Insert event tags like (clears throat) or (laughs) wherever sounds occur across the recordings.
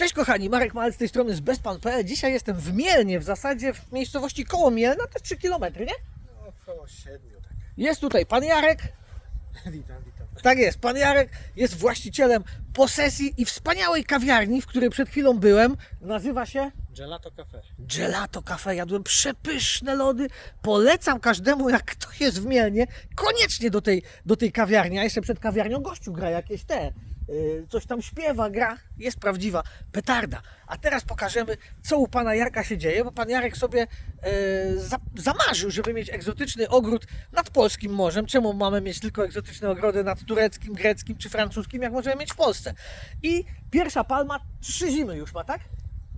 Cześć kochani, Marek Mal z tej strony z bezpan.pl. Dzisiaj jestem w Mielnie, w zasadzie w miejscowości koło Mielna, to jest 3 km, nie? No, około siedmiu, tak. Jest tutaj pan Jarek, (laughs) Witam, witam. tak jest, pan Jarek jest właścicielem posesji i wspaniałej kawiarni, w której przed chwilą byłem. Nazywa się Gelato Cafe. Gelato Cafe. Jadłem przepyszne lody. Polecam każdemu, jak ktoś jest w Mielnie, koniecznie do tej, do tej kawiarni. A jeszcze przed kawiarnią gościu gra jakieś te. Yy, Coś tam śpiewa, gra, jest prawdziwa petarda. A teraz pokażemy, co u pana Jarka się dzieje, bo pan Jarek sobie yy, za, zamarzył, żeby mieć egzotyczny ogród nad polskim morzem. Czemu mamy mieć tylko egzotyczne ogrody nad tureckim, greckim czy francuskim, jak możemy mieć w Polsce? I pierwsza palma trzy zimy już ma, tak?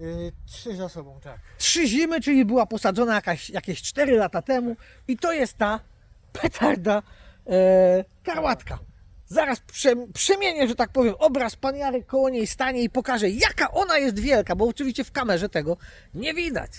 Yy, trzy za sobą, tak. trzy zimy, czyli była posadzona jakaś, jakieś 4 lata temu i to jest ta petarda e, karłatka. Zaraz prze, przemienię, że tak powiem, obraz pan Jarek koło niej stanie i pokaże, jaka ona jest wielka, bo oczywiście w kamerze tego nie widać.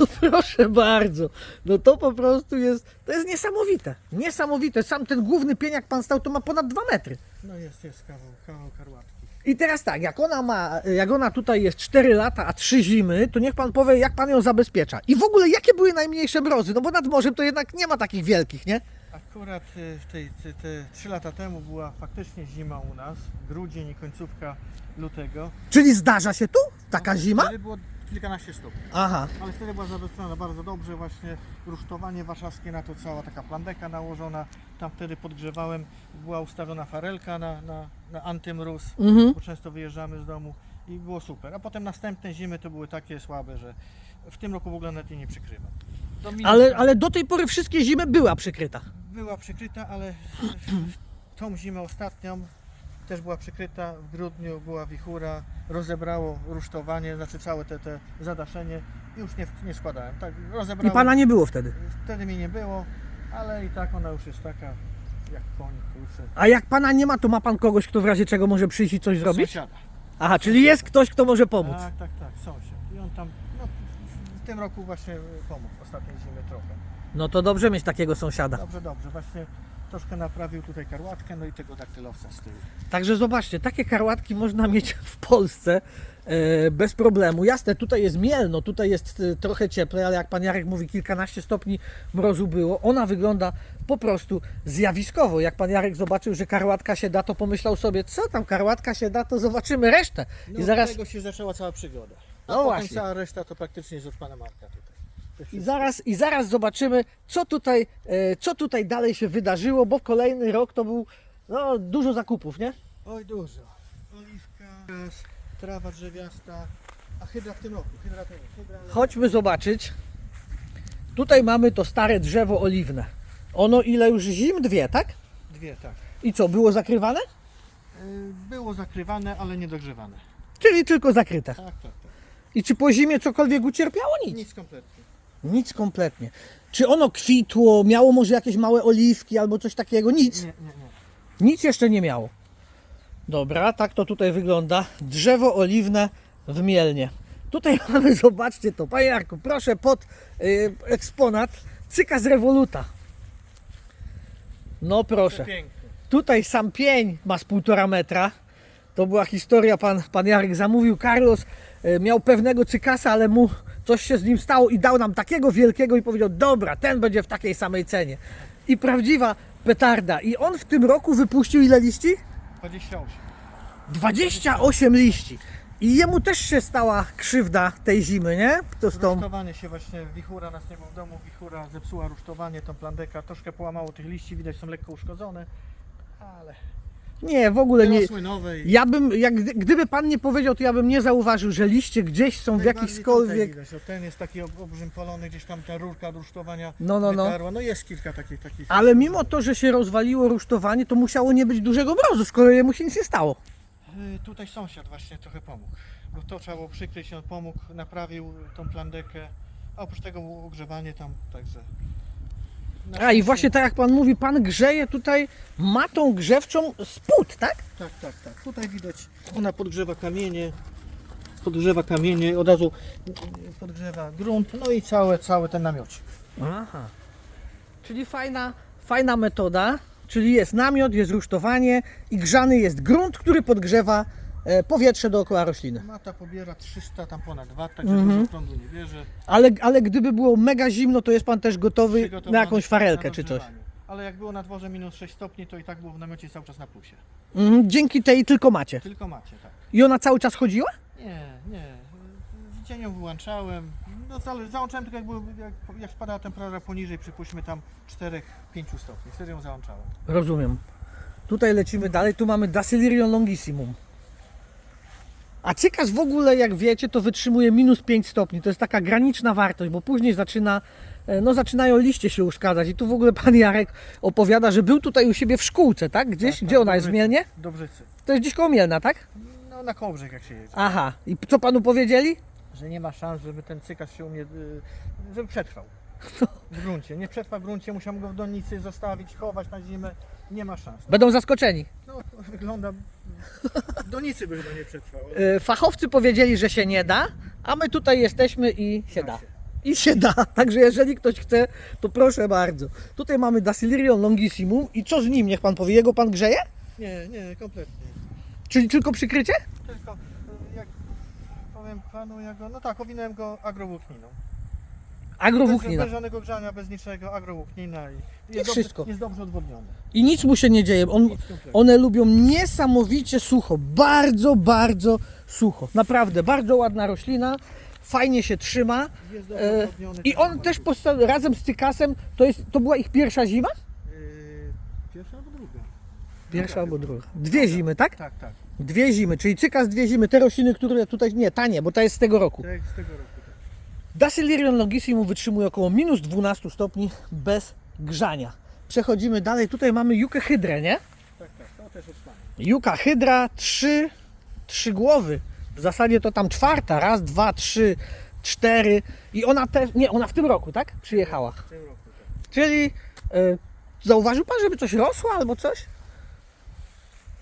No (laughs) proszę bardzo, no to po prostu jest, to jest niesamowite, niesamowite. Sam ten główny pień, jak pan stał, to ma ponad 2 metry. No jest, jest kawał, kawał karłatki. I teraz tak, jak ona ma, jak ona tutaj jest 4 lata, a 3 zimy, to niech pan powie, jak pan ją zabezpiecza. I w ogóle, jakie były najmniejsze mrozy? No bo nad morzem to jednak nie ma takich wielkich, nie? Akurat y, w tej, te, te trzy lata temu była faktycznie zima u nas. Grudzień i końcówka lutego. Czyli zdarza się tu taka zima? Wtedy było kilkanaście stopni. Aha. Ale wtedy była zabezpieczona bardzo dobrze właśnie rusztowanie warszawskie na to cała taka plandeka nałożona. Tam wtedy podgrzewałem, była ustawiona farelka na, na, na antymróz, Mhm. bo często wyjeżdżamy z domu i było super. A potem następne zimy to były takie słabe, że w tym roku w ogóle nawet jej nie przykrywam. Do minusa Ale, ale do tej pory wszystkie zimy była przykryta. Była przykryta, ale (clears throat) tą zimę ostatnią też była przykryta. W grudniu była wichura, rozebrało rusztowanie, znaczy całe te, te zadaszenie. Już nie, nie składałem. Tak, I rozebrało. pana nie było wtedy. Wtedy mi nie było, ale i tak ona już jest taka jak koń, kurczę. A jak pana nie ma, to ma pan kogoś, kto w razie czego może przyjść i coś zrobić? Sąsiada. Aha, czyli jest ktoś, kto może pomóc. Tak, tak, tak, sąsiad. I on tam, no, w- w tym roku właśnie pomógł, ostatniej zimy trochę. No to dobrze mieć takiego sąsiada. Dobrze, dobrze, właśnie troszkę naprawił tutaj karłatkę, no i tego daktylowca z tyłu. Także zobaczcie, takie karłatki można mieć w Polsce e, bez problemu. Jasne, tutaj jest mielno, tutaj jest e, trochę cieplej, ale jak pan Jarek mówi, kilkanaście stopni mrozu było. Ona wygląda po prostu zjawiskowo. Jak pan Jarek zobaczył, że karłatka się da, to pomyślał sobie, co tam karłatka się da, to zobaczymy resztę. No I zaraz, tego się zaczęła cała przygoda. A No potem właśnie. cała reszta to praktycznie jest od pana Marka tutaj. I zaraz, I zaraz zobaczymy, co tutaj, e, co tutaj dalej się wydarzyło, bo kolejny rok to był no, dużo zakupów, nie? Oj dużo. Oliwka, trawa drzewiasta, a hydra w tym roku. Hydra. Hydra, ale- Chodźmy zobaczyć. Tutaj mamy to stare drzewo oliwne. Ono ile już zim? Dwie, tak? Dwie, tak. I co, było zakrywane? Y, Było zakrywane, ale nie dogrzewane. Czyli tylko zakryte. Tak, tak, tak. I czy po zimie cokolwiek ucierpiało? Nic. Nic kompletnie. Nic kompletnie. Czy ono kwitło, miało może jakieś małe oliwki albo coś takiego? Nic. Nie, nie, nie. Nic jeszcze nie miało. Dobra, tak to tutaj wygląda. Drzewo oliwne w Mielnie. Tutaj (laughs) mamy, zobaczcie to, panie Jarku, proszę pod y, eksponat cyka z rewoluta. No proszę. Tutaj sam pień ma z półtora metra. To była historia, pan, pan Jarek zamówił. Carlos e, miał pewnego cykasa, ale mu coś się z nim stało i dał nam takiego wielkiego i powiedział, dobra, ten będzie w takiej samej cenie. I prawdziwa petarda. I on w tym roku wypuścił ile liści? 28. 28 liści. I jemu też się stała krzywda tej zimy, nie? To z tą... Rusztowanie się właśnie, wichura nas nie było w domu, wichura zepsuła rusztowanie, tą plandeka, troszkę połamało tych liści, widać są lekko uszkodzone, ale Nie, w ogóle nie... Ja bym, jak, gdyby pan nie powiedział, to ja bym nie zauważył, że liście gdzieś są w Najbardziej tutaj jakichkolwiek... Widać, o ten jest taki ob- obrzępolony, gdzieś tam ta rurka od rusztowania No, no, no. wytarła. No jest kilka takich, takich. Ale mimo to, że się rozwaliło rusztowanie, to musiało nie być dużego mrozu, skoro jemu się nic nie stało. Y, Tutaj sąsiad właśnie trochę pomógł, bo to trzeba było przykryć, on pomógł, naprawił tą plandekę, a oprócz tego było ogrzewanie tam, także... A i właśnie tak jak pan mówi, pan grzeje tutaj matą grzewczą spód, tak? Tak, tak, tak. Tutaj widać, ona podgrzewa kamienie, podgrzewa kamienie, od razu podgrzewa grunt, no i całe, cały ten namiocik. Aha. Czyli fajna, fajna metoda, czyli jest namiot, jest rusztowanie i grzany jest grunt, który podgrzewa e, powietrze dookoła rośliny. Mata pobiera 300, tam ponad watt, także Mhm. dużo prądu nie bierze. Ale, ale gdyby było mega zimno, to jest pan też gotowy na jakąś farelkę na czy coś. rozgrzewanie. Ale jak było na dworze minus 6 stopni, to i tak było w namiocie cały czas na plusie. Mhm, dzięki tej tylko macie. Tylko macie, tak. I ona cały czas chodziła? Nie, nie. Dzień ją wyłączałem. No zale- załączałem tylko jak, było, jak, jak spadała temperatura poniżej, przypuśćmy tam 4-5 stopni. Wtedy ją załączałem. Rozumiem. Tutaj lecimy dalej, tu mamy Dacylirion longissimum. A cykas w ogóle, jak wiecie, to wytrzymuje minus 5 stopni. To jest taka graniczna wartość, bo później zaczyna, e, no zaczynają liście się uszkadzać. I tu w ogóle pan Jarek opowiada, że był tutaj u siebie w szkółce, tak? Gdzieś? Tak, Gdzie tak, ona jest? W. Mielnie? Dobrzycy. To jest gdzieś koło Mielna, tak? No na Kołbrzeg jak się jedzie. Aha. I co panu powiedzieli? Że nie ma szans, żeby ten cykas się u mnie, y, żeby przetrwał. W gruncie. Nie przetrwa w gruncie, musiałem go w donicy zostawić, chować na zimę. Nie ma szans. Będą zaskoczeni. No, wygląda... W donicy by chyba nie przetrwał. E, Fachowcy powiedzieli, że się nie da, a my tutaj jesteśmy i się da. I się da. (laughs) Także jeżeli ktoś chce, to proszę bardzo. Tutaj mamy Dacylirion longissimum i co z nim? Niech pan powie, jego pan grzeje? Nie, nie, kompletnie. Czyli tylko przykrycie? Tylko, y, jak powiem panu, ja go, no tak, owinąłem go agrowłókniną. Bez, Agrowłóknina. bez żadnego grzania, bez niczego, agrowłóknina i I jest, wszystko. Dobrze, jest dobrze odwodniony. I nic mu się nie dzieje. On, one lubią niesamowicie sucho. Bardzo, bardzo sucho. Naprawdę, bardzo ładna roślina. Fajnie się trzyma. Jest dobrze E, odwodniony. I on też posta- razem z Cykasem, to, jest, to była ich pierwsza zima? Yy, pierwsza albo druga? Pierwsza albo druga. Dwie zimy, tak? Tak, tak. Dwie zimy, czyli Cykas dwie zimy. Te rośliny, które tutaj, nie, ta nie, bo ta jest z tego roku. Tak, z tego roku. Dacylirion longissimum wytrzymuje około minus 12 stopni bez grzania. Przechodzimy dalej. Tutaj mamy jukę hydrę, nie? tak, tak, to też jest fajne. Juka hydra, trzy, trzy głowy. W zasadzie to tam czwarta. Raz, dwa, trzy, cztery. I ona też, nie, ona w tym roku, tak? Przyjechała. W tym roku, tak. Czyli e, zauważył Pan, żeby coś rosło albo coś?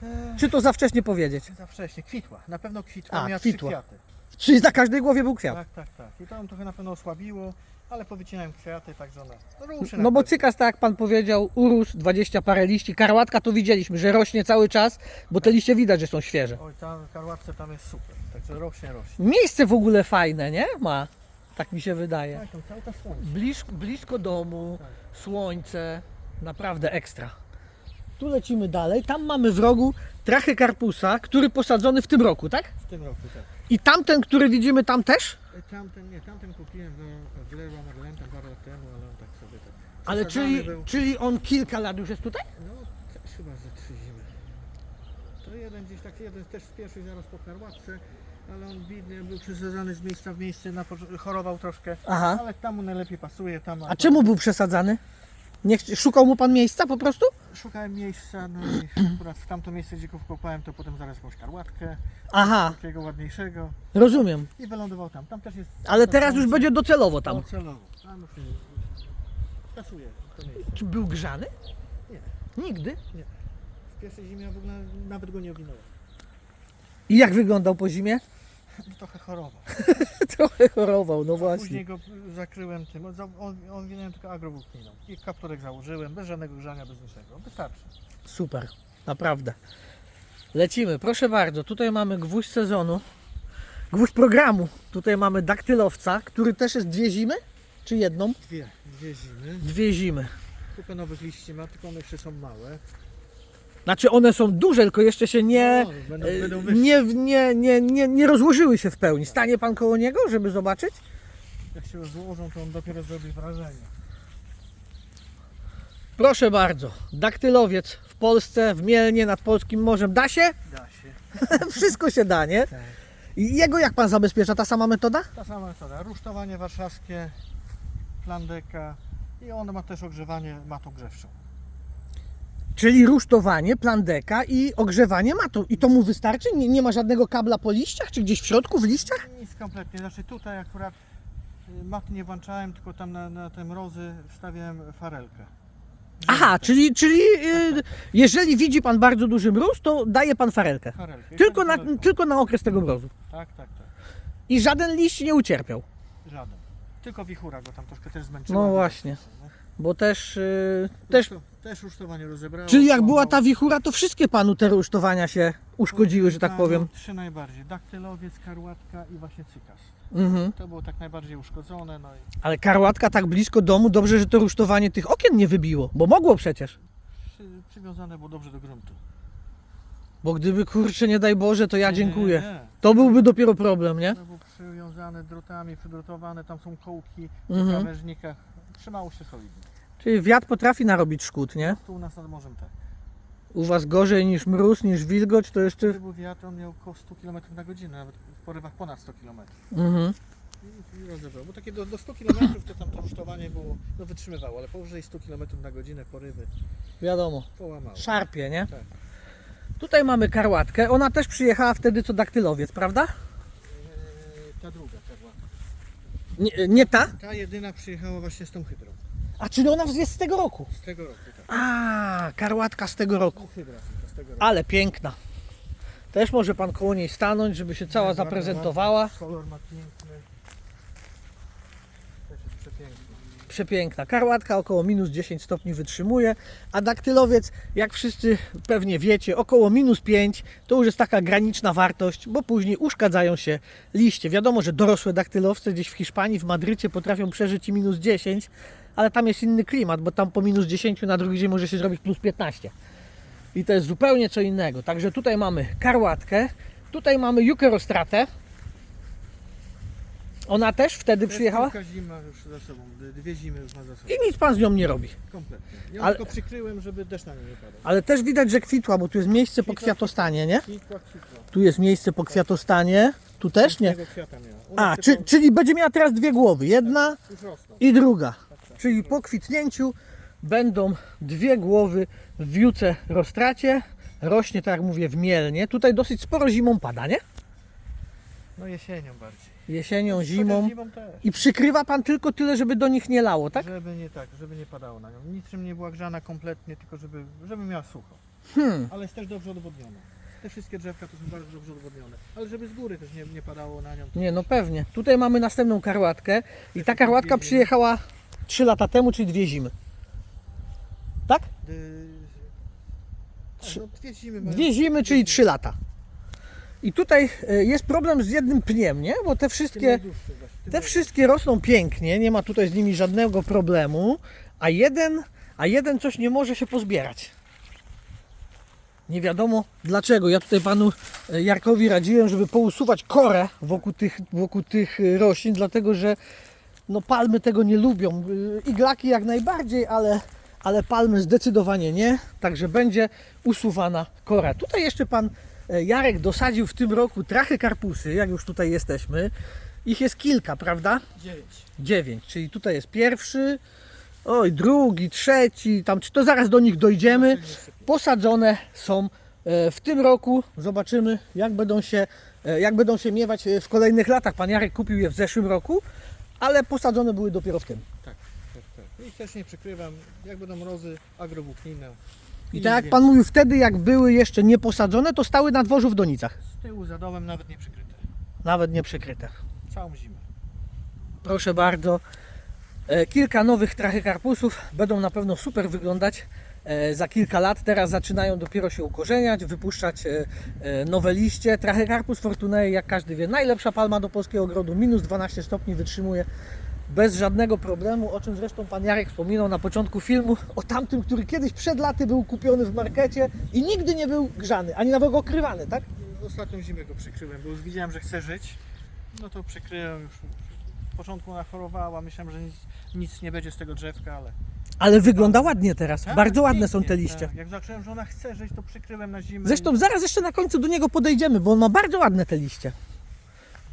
Eee, Czy to za wcześnie powiedzieć? za wcześnie, kwitła, na pewno kwitła, A, miała kwitła. trzy kwiaty. Czyli na każdej głowie był kwiat. Tak, tak, tak. I to ją trochę na pewno osłabiło, ale powycinałem kwiaty, także no, ruszy na No bo pewno. cykas, tak jak Pan powiedział, urósł 20 parę liści. Karłatka to widzieliśmy, że rośnie cały czas, bo te liście widać, że są świeże. Oj, tam karłatce tam jest super, także rośnie, rośnie. Miejsce w ogóle fajne, nie? Ma. Tak mi się wydaje. Tak, tam cały czas słońce. Blisko, blisko domu, Tak. słońce, naprawdę ekstra. Tu lecimy dalej. Tam mamy w rogu trachę karpusa, który posadzony w tym roku, tak? W tym roku, tak. I tamten, który widzimy tam też? E, Tamten, nie, tamten kupiłem w, Leroy Merlin tam parę lat temu, ale on tak sobie tak. Ale czyli, Był, czyli on kilka lat już jest tutaj? no, też chyba ze trzy zimy. To jeden gdzieś tak, jeden też z pierwszych zaraz po karłatce, ale on biedny, był przesadzany z miejsca w miejsce, na, chorował troszkę, Aha. ale tam mu najlepiej pasuje. Tam A czemu był przesadzany? Nie, chci- szukał mu pan miejsca po prostu? Szukałem miejsca, no i akurat w tamto miejsce, gdzie go wkopałem, to potem zaraz jakąś karłatkę, Aha, takiego ładniejszego rozumiem. i wylądował tam. Tam też jest... Ale tam teraz są- już będzie docelowo tam. Docelowo. Tam już nie- pasuje to miejsce. Czy był grzany? Nie. Nigdy. W pierwszej zimie ja w ogóle nawet go nie owinąłem. I jak wyglądał po zimie? Trochę chorował. (laughs) Trochę chorował, no Później właśnie. go zakryłem tym, on, on, tylko agrowłókniną. I kapturek założyłem, bez żadnego grzania, bez niczego. Wystarczy. Super, naprawdę. Lecimy, proszę bardzo. Tutaj mamy gwóźdź sezonu, gwóźdź programu. Tutaj mamy daktylowca, który też jest dwie zimy? Czy jedną? Dwie, dwie zimy. Dwie zimy. Kupę nowych liści ma, tylko one jeszcze są małe. Znaczy one są duże, tylko jeszcze się nie, No, będą, e, będą wyższe. nie, nie, nie, nie, nie rozłożyły się w pełni. Stanie pan koło niego, żeby zobaczyć? Jak się rozłożą, to on dopiero zrobi wrażenie. Proszę bardzo, daktylowiec w Polsce, w Mielnie nad Polskim Morzem. Da się? Da się. (laughs) Wszystko się da, nie? Tak. I jego jak pan zabezpiecza? Ta sama metoda? Ta sama metoda. Rusztowanie warszawskie, plandeka i on ma też ogrzewanie matą grzewczą. Czyli rusztowanie, plandeka i ogrzewanie matą. I to mu wystarczy? Nie, nie ma żadnego kabla po liściach? Czy gdzieś w środku, w liściach? Nic kompletnie. Znaczy tutaj akurat y, maty nie włączałem, tylko tam na, na te mrozy wstawiałem farelkę. Aha, Żółte. czyli, czyli yy, jeżeli widzi pan bardzo duży mróz, to daje pan farelkę. Farelkę. Tylko tak na, farelką. tylko na okres tego mrozu. Tak, tak, tak. I żaden liść nie ucierpiał. Żaden. Tylko wichura go tam troszkę też zmęczyła. No właśnie. nie? Bo też, y, też też rusztowanie rozebrało. czyli jak była ta wichura, to wszystkie panu te rusztowania się uszkodziły, że tak No, powiem. Trzy najbardziej. Daktylowiec, karłatka i właśnie cykas. Mhm. To było tak najbardziej uszkodzone. No i Ale karłatka tak blisko domu, dobrze, że to rusztowanie tych okien nie wybiło, bo mogło przecież. przy, przywiązane było dobrze do gruntu. Bo gdyby kurczę, nie daj Boże, to ja Nie, dziękuję. Nie, To byłby dopiero problem, nie? To było przywiązane drutami, przydrutowane, tam są kołki w Mhm. krawężnikach. Trzymało się solidnie. Czyli wiatr potrafi narobić szkód, nie? Tu u nas nad morzem tak. U was gorzej niż mróz, niż wilgoć, to jeszcze. Gdyby był wiatr, on miał około 100 km na godzinę, nawet w porywach ponad 100 km. Mhm. I, i rozebrał. Bo takie do, do 100 km to tam to rusztowanie było, no wytrzymywało, ale powyżej 100 km na godzinę porywy Wiadomo. połamało. Szarpie, nie? Tak. Tutaj mamy karłatkę. Ona też przyjechała wtedy co daktylowiec, prawda? Eee, ta druga, ta była. Nie, nie ta? Ta jedyna przyjechała właśnie z tą hydrą. A czyli ona jest z tego roku. Z tego roku, tak. A, karłatka z tego roku. Hydra tylko z tego roku. Ale piękna. Też może pan koło niej stanąć, żeby się cała zaprezentowała. Kolor ma piękny. Też jest przepiękny. Przepiękna. Karłatka około minus 10 stopni wytrzymuje, a daktylowiec, jak wszyscy pewnie wiecie, około minus 5 to już jest taka graniczna wartość, bo później uszkadzają się liście. Wiadomo, że dorosłe daktylowce gdzieś w Hiszpanii, w Madrycie potrafią przeżyć i minus 10, ale tam jest inny klimat, bo tam po minus 10 na drugi dzień może się zrobić plus 15. I to jest zupełnie co innego. Także tutaj mamy karłatkę, tutaj mamy jukerostratę. Ona też wtedy przyjechała kilka zima już za sobą, dwie zimy już ma za sobą. i nic pan z nią nie robi. Kompletnie. Ja Ale- tylko przykryłem, żeby deszcz na nią nie padał. Ale też widać, że kwitła, bo tu jest miejsce po Kwitła, kwiatostanie, nie? Kwitła, kwitła. Tu jest miejsce po kwiatostanie. Tu też nie. Pięknego kwiata miała. U nas A, czy, czyli będzie miała teraz dwie głowy. Jedna Już rosną. i druga. Czyli po kwitnięciu będą dwie głowy w wióce roztracie. Rośnie, tak jak mówię, w mielnie. Tutaj dosyć sporo zimą pada, nie? No jesienią bardziej. Jesienią, zimą. Zimą też. I przykrywa pan tylko tyle, żeby do nich nie lało, tak? Żeby nie tak, żeby nie padało na nią. Niczym nie była grzana kompletnie, tylko żeby, żeby miała sucho. Hmm. Ale jest też dobrze odwodniona. Te wszystkie drzewka to są bardzo dobrze odwodnione. Ale żeby z góry też nie, nie padało na nią. Nie, no pewnie. Tutaj mamy następną karłatkę. I ta karłatka przyjechała 3 lata temu, czyli dwie zimy. Tak? Trzy- No, dwie zimy. Dwie zimy, czyli trzy lata. I tutaj e, jest problem z jednym pniem, nie? Bo te wszystkie, te wszystkie rosną pięknie, nie ma tutaj z nimi żadnego problemu, a jeden, a jeden coś nie może się pozbierać. Nie wiadomo dlaczego. Ja tutaj panu e, Jarkowi radziłem, żeby pousuwać korę wokół tych, wokół tych e, roślin, dlatego że no palmy tego nie lubią. Y, Iglaki jak najbardziej, ale, ale palmy zdecydowanie nie. Także będzie usuwana kora. Tutaj jeszcze pan e, Jarek dosadził w tym roku trachy karpusy, jak już tutaj jesteśmy. Ich jest kilka, prawda? Dziewięć. Dziewięć, czyli tutaj jest pierwszy, oj, drugi, trzeci, tam, czy to zaraz do nich dojdziemy. Posadzone są e, w tym roku. Zobaczymy, jak będą się, e, jak będą się miewać w kolejnych latach. Pan Jarek kupił je w zeszłym roku, ale posadzone były dopiero w tym. Tak, tak, tak. I też nie przykrywam. Jak będą mrozy, agrowłóknina. I tak jak pan mówił, wtedy jak były jeszcze nieposadzone, to stały na dworzu w Donicach. Z tyłu za domem nawet nie przykryte. Nawet nie przykryte. Całą zimę. Proszę bardzo. E, Kilka nowych trachykarpusów będą na pewno super wyglądać za kilka lat. Teraz zaczynają dopiero się ukorzeniać, wypuszczać e, e, nowe liście. Trachykarpus Fortunei, jak każdy wie, najlepsza palma do polskiego ogrodu. Minus 12 stopni wytrzymuje bez żadnego problemu, o czym zresztą pan Jarek wspominał na początku filmu, o tamtym, który kiedyś przed laty był kupiony w markecie i nigdy nie był grzany, ani nawet okrywany, tak? Ostatnią zimę go przykryłem, bo już widziałem, że chce żyć. No to przykryłem już. W początku ona chorowała, myślałem, że nic, nic nie będzie z tego drzewka, ale... Ale wygląda ładnie teraz, Tak, bardzo ładne są pięknie, te liście. Tak. Jak zacząłem, że ona chce żyć, to przykryłem na zimę. Zresztą zaraz jeszcze na końcu do niego podejdziemy, bo on ma bardzo ładne te liście.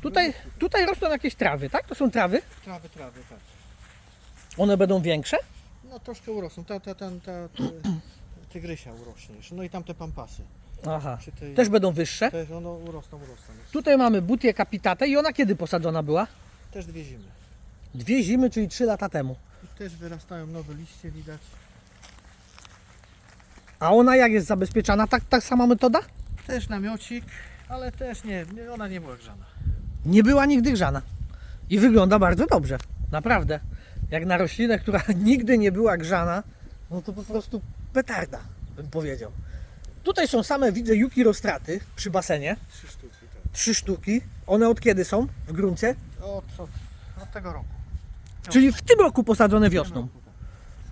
Tutaj, tutaj rosną jakieś trawy, tak? To są trawy? i... Trawy, trawy, tak. One będą większe? No troszkę urosną. Ta, ta, ta, ta, ta tygrysia urośnie jeszcze. No i tamte pampasy. Aha. Przy tej... Też będą wyższe. Też ono urosną, urosną. Tutaj mamy butię kapitatę i ona kiedy posadzona była? Też dwie zimy. Dwie zimy, czyli trzy lata temu. I też wyrastają nowe liście, widać. A ona jak jest zabezpieczana? Tak, tak sama metoda? Też namiocik, ale też nie, nie ona nie była grzana. Nie była nigdy grzana. I wygląda bardzo dobrze. Naprawdę. jak na roślinę, która (laughs) nigdy nie była grzana, no to po prostu petarda, bym powiedział. Tutaj są same, widzę, juki rostraty przy basenie. Trzy sztuki. Tak. Trzy sztuki. One od kiedy są w gruncie? Od, od, od tego roku. Czyli w tym roku posadzone wiosną.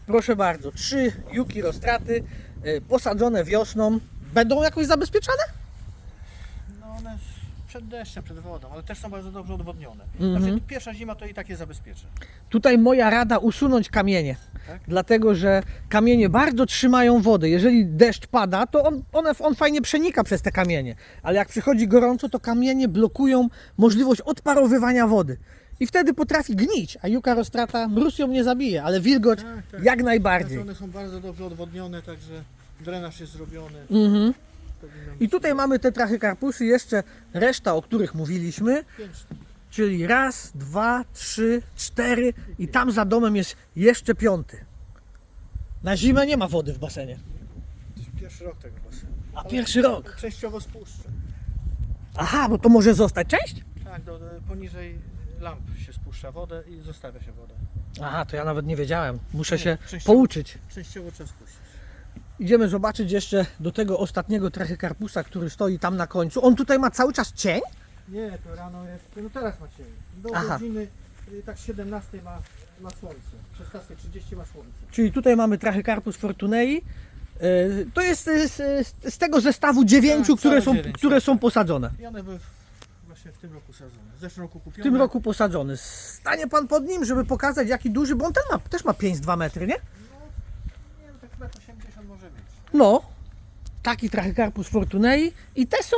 Proszę bardzo, trzy juki rostraty y, posadzone wiosną. Będą jakoś zabezpieczane? No one przed deszczem, przed wodą, ale też są bardzo dobrze odwodnione. Mhm. Znaczy, pierwsza zima to i tak je zabezpieczy. Tutaj moja rada usunąć kamienie. Tak? Dlatego, że kamienie bardzo trzymają wodę. Jeżeli deszcz pada, to on, one, on fajnie przenika przez te kamienie. Ale jak przychodzi gorąco, to kamienie blokują możliwość odparowywania wody. I wtedy potrafi gnić, a juka rostrata mróz ją nie zabije, ale wilgoć Tak, tak. jak najbardziej. one są bardzo dobrze odwodnione, także drenaż jest zrobiony. Mhm. Powinno I być tutaj mamy te trachykarpusy, jeszcze reszta, o których mówiliśmy. pięć sztuk. Czyli raz, dwa, trzy, cztery i tam za domem jest jeszcze piąty. Na zimę nie ma wody w basenie. Pierwszy rok tego basenu. A Ale pierwszy rok. Częściowo spuszczę. Aha, bo to może zostać część? Tak, do, do, poniżej lamp się spuszcza wodę i zostawia się wodę. Aha, to ja nawet nie wiedziałem. Muszę się częściowo. pouczyć. Częściowo trzeba spuścić. Idziemy zobaczyć jeszcze do tego ostatniego trachykarpusa, który stoi tam na końcu. On tutaj ma cały czas cień? Nie, to rano jest, no teraz ma cień. Do Aha. godziny y, tak 17 ma, ma słońce. 16.30 ma słońce. Czyli tutaj mamy trachykarpus fortunei. Yy, To jest yy, z, z- z tego zestawu dziewięciu, Tak, które, całe są, dziewięć, które tak, są tak. posadzone. I one w, w tym roku sadzone. W zeszłym roku W kupione. tym roku posadzony. Stanie pan pod nim, żeby pokazać jaki duży, bo on ten ma, też ma 5-2 metry, nie? Nie wiem, tak metr 80 może mieć. No, taki trachykarpus fortunei i te są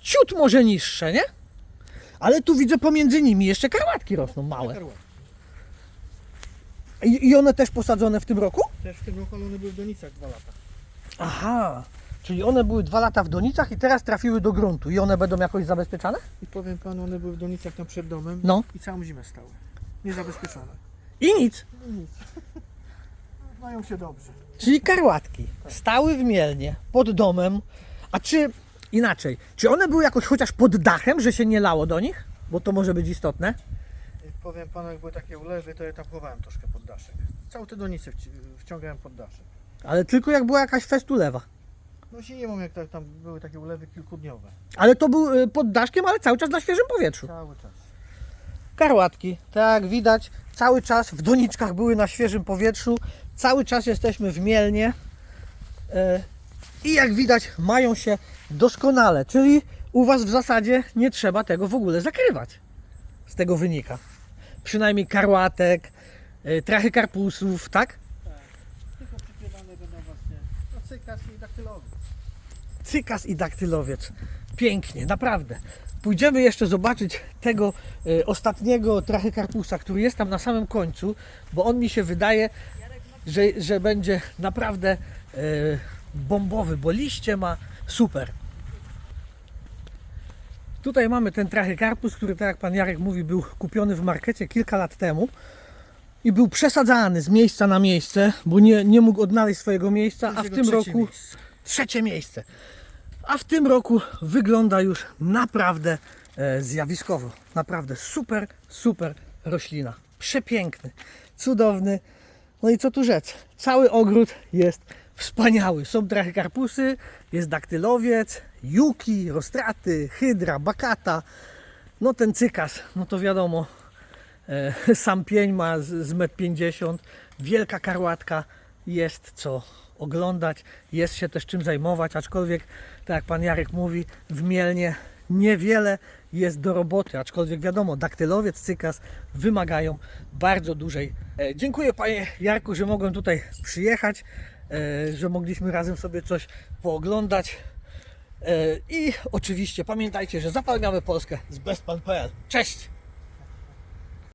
ciut może niższe, nie? Ale tu widzę pomiędzy nimi jeszcze karłatki rosną małe. Karłatki. I, I one też posadzone w tym roku? Też w tym roku, ale one były w donicach dwa lata. Aha, czyli one były dwa lata w donicach i teraz trafiły do gruntu i one będą jakoś zabezpieczane? I powiem panu, one były w donicach tam przed domem No. i całą zimę stały. Niezabezpieczone. I nic. Nic. Mają się dobrze. Czyli karłatki stały w mielnie pod domem. A czy inaczej, czy one były jakoś chociaż pod dachem, że się nie lało do nich? Bo to może być istotne. I powiem panu, jak były takie ulewy, to je tam chowałem troszkę pod daszek. Całe te donice wci- wciągałem pod daszek. Ale tylko jak była jakaś festulewa. No zimą, jak tak tam były takie ulewy kilkudniowe. Ale to był y, pod daszkiem, ale cały czas na świeżym powietrzu. Cały czas. Karłatki, tak jak widać, cały czas w doniczkach były na świeżym powietrzu. Cały czas jesteśmy w Mielnie. E, I jak widać, mają się doskonale. Czyli u Was w zasadzie nie trzeba tego w ogóle zakrywać. Z tego wynika. Przynajmniej karłatek, e, trachy karpusów, tak? Tylko przykrywane będą właśnie no, cykas i daktylowy. Cykas i daktylowiec. Pięknie, naprawdę. Pójdziemy jeszcze zobaczyć tego e, ostatniego trachykarpusa, który jest tam na samym końcu, bo on mi się wydaje, że, że będzie naprawdę e, bombowy, bo liście ma super. Tutaj mamy ten trachykarpus, który tak jak pan Jarek mówi, był kupiony w markecie kilka lat temu i był przesadzany z miejsca na miejsce, bo nie, nie mógł odnaleźć swojego miejsca, a w tym roku trzecie miejsce. A w tym roku wygląda już naprawdę e, zjawiskowo. Naprawdę super, super roślina. Przepiękny, cudowny. No i co tu rzec? Cały ogród jest wspaniały. Są trachykarpusy, jest daktylowiec, juki, rostraty, hydra, bakata. No ten cykas, no to wiadomo, e, (laughs) sam pień ma z, z 1,50 m, wielka karłatka, jest co oglądać, jest się też czym zajmować, aczkolwiek, tak jak pan Jarek mówi, w Mielnie niewiele jest do roboty, aczkolwiek wiadomo, daktylowiec, cykas wymagają bardzo dużej. E, dziękuję panie Jarku, że mogłem tutaj przyjechać, e, że mogliśmy razem sobie coś pooglądać. E, I oczywiście pamiętajcie, że zapełniamy Polskę z bestpan.pl. Cześć!